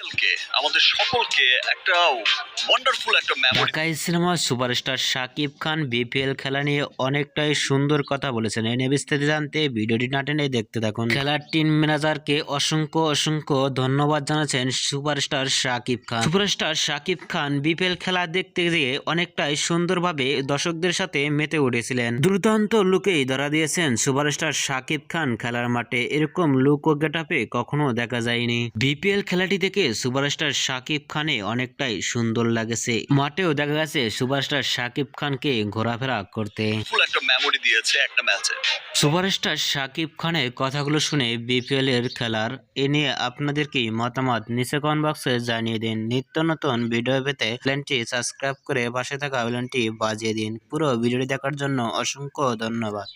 কে, আমাদের শাকিব খান অসংখ্য জানাচ্ছেন superstar Shakib Khan. Superstar Shakib Khan BPL খেলা দেখতে গিয়ে অনেকটাই সুন্দরভাবে দর্শকদের সাথে মেতে উঠেছিলেন। দুর্দান্ত লুকেই ধরা দিয়েছেন সুপারস্টার শাকিব খান খেলার মাঠে। এরকম লুক ও গেটাপে কখনো দেখা যায়নি। বিপিএল খেলাটি থেকে সুপারস্টার শাকিব খানে অনেকটাই সুন্দর লাগেছে। মাঠেও দেখা গেছে সুপারস্টার শাকিব খানকে ঘোরাফেরা করতে। একটা মেমোরি দিয়েছে একটা ম্যাচে সুপারস্টার শাকিব খানের কথাগুলো শুনে বিপিএল এর খেলার এ নিয়ে আপনাদের কি মতামত নিচে কমেন্ট বক্সে জানিয়ে দিন। নিত্য নতুন ভিডিও পেতে চ্যানেলটি সাবস্ক্রাইব করে পাশে থাকা বেলনটি বাজিয়ে দিন। পুরো ভিডিওটি দেখার জন্য অসংখ্য ধন্যবাদ।